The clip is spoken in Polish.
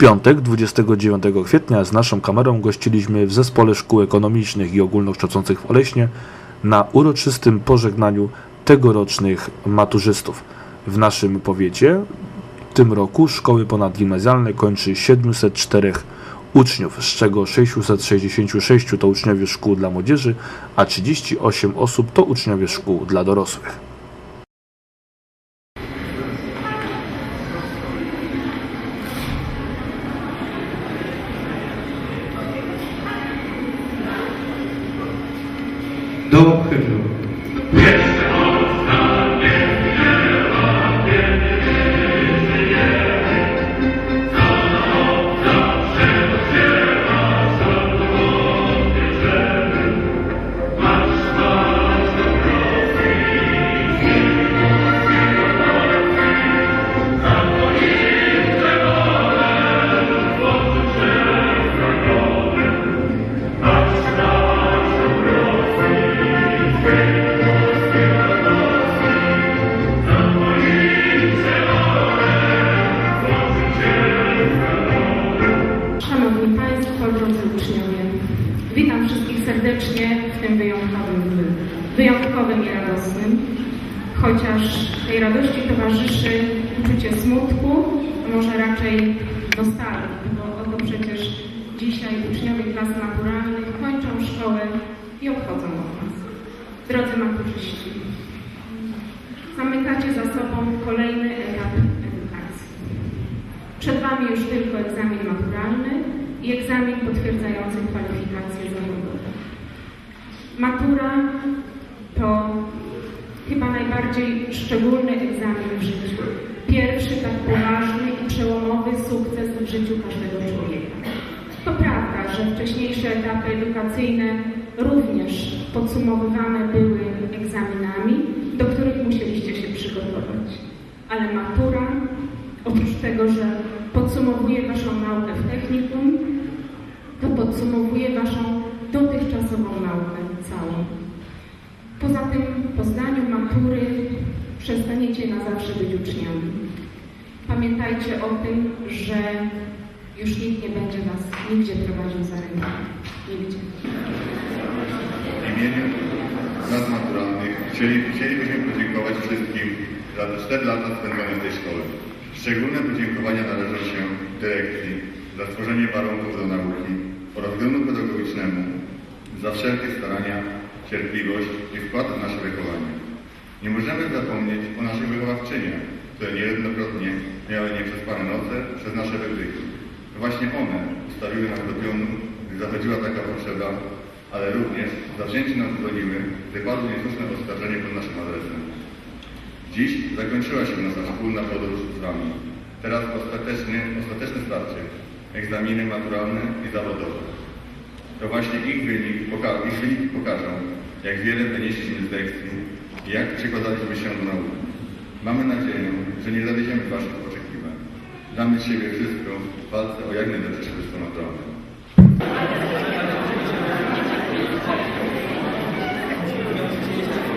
piątek 29 kwietnia z naszą kamerą gościliśmy w Zespole Szkół Ekonomicznych i Ogólnokształcących w Oleśnie na uroczystym pożegnaniu tegorocznych maturzystów. W naszym powiecie w tym roku szkoły ponadgimnazjalne kończy 704 uczniów, z czego 666 to uczniowie szkół dla młodzieży, a 38 osób to uczniowie szkół dla dorosłych. Do hymnu. Wyjątkowym i radosnym, chociaż tej radości towarzyszy uczucie smutku, a może raczej nostalgii, bo oto przecież dzisiaj uczniowie klas naturalnych kończą szkołę i odchodzą od nas. Drodzy maturzyści, zamykacie za sobą kolejny etap edukacji. Przed Wami już tylko egzamin maturalny i egzamin potwierdzający kwalifikacje zawodowe. Matura chyba najbardziej szczególny egzamin w życiu. Pierwszy tak poważny i przełomowy sukces w życiu każdego człowieka. To prawda, że wcześniejsze etapy edukacyjne również podsumowywane były egzaminami, do których musieliście się przygotować. Ale matura Oprócz tego, że podsumowuje Waszą naukę w technikum, to podsumowuje Waszą dotychczasową naukę całą. Poza tym po zdaniu matury przestaniecie na zawsze być uczniami. Pamiętajcie o tym, że już nikt nie będzie Was nigdzie prowadził za rękę. Nigdzie. W imieniu nas naturalnych chcieli, chcielibyśmy podziękować wszystkim za te 4 lata spędzone w tej szkole. Szczególne podziękowania należą się dyrekcji za stworzenie warunków do nauki oraz gronu pedagogicznemu za wszelkie starania, cierpliwość i wkład w nasze wychowanie. Nie możemy zapomnieć o naszych wychowawczyniach, które niejednokrotnie miały nieprzespane noce przez nasze wytyki. Właśnie one ustawiły nas do pionu, gdy zachodziła taka potrzeba, ale również zawzięcie nas broniły, gdy padło niesłuszne oskarżenie pod naszym adresem. Dziś zakończyła się nasza wspólna podróż z Wami. Teraz ostateczny, ostateczne starcie, egzaminy maturalne i zawodowe to właśnie ich wyniki poka ich wyniki pokażą, jak wiele wynieśliśmy z lekcji i jak przekładaliśmy się do nauki. Mamy nadzieję, że nie zawiedziemy Waszych oczekiwań. Damy z siebie wszystko w walce o jak najlepsze wspólnotowe. Thank you.